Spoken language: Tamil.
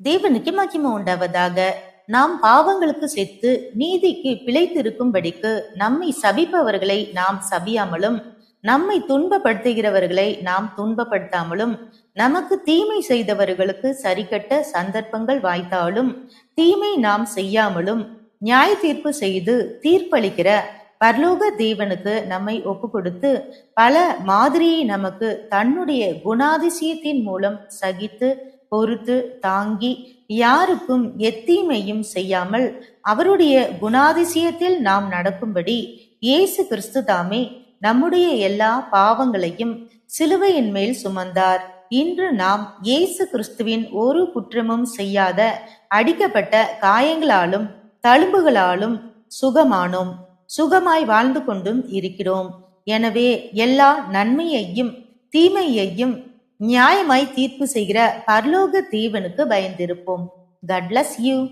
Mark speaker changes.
Speaker 1: தேவனுக்கு மகிமை உண்டாவதாக. நாம் பாவங்களுக்கு செத்து நீதிக்கு பிழைத்திருக்கும்படிக்கு நம்மை சபிப்பவர்களை நாம் சபியாமலும் நம்மை துன்பப்படுத்துகிறவர்களை நாம் துன்பப்படுத்தாமலும் நமக்கு தீமை செய்தவர்களுக்கு சரிக்கட்ட சந்தர்ப்பங்கள் வாய்த்தாலும் தீமை நாம் செய்யாமலும் நியாய தீர்ப்பு செய்து தீர்ப்பளிக்கிற பரலோக தேவனுக்கு நம்மை ஒப்பு கொடுத்து பல மாதிரியை நமக்கு தன்னுடைய குணாதிசயத்தின் மூலம் சகித்து பொறுத்து தாங்கி யாருக்கும் எத்தீமையும் செய்யாமல் அவருடைய குணாதிசயத்தில் நாம் நடக்கும்படி இயேசு கிறிஸ்து தாமே நம்முடைய எல்லா பாவங்களையும் சிலுவையின் மேல் சுமந்தார். இன்று நாம் இயேசு கிறிஸ்துவின் ஒரு குற்றமும் செய்யாத அடிக்கப்பட்ட காயங்களாலும் தழும்புகளாலும் சுகமானோம். சுகமாய் வாழ்ந்து கொண்டும் இருக்கிறோம். எனவே எல்லா நன்மையையும் தீமையையும் நியாயமாய் தீர்ப்பு செய்கிற பரலோக தேவனுக்கு பயந்திருப்போம். God bless you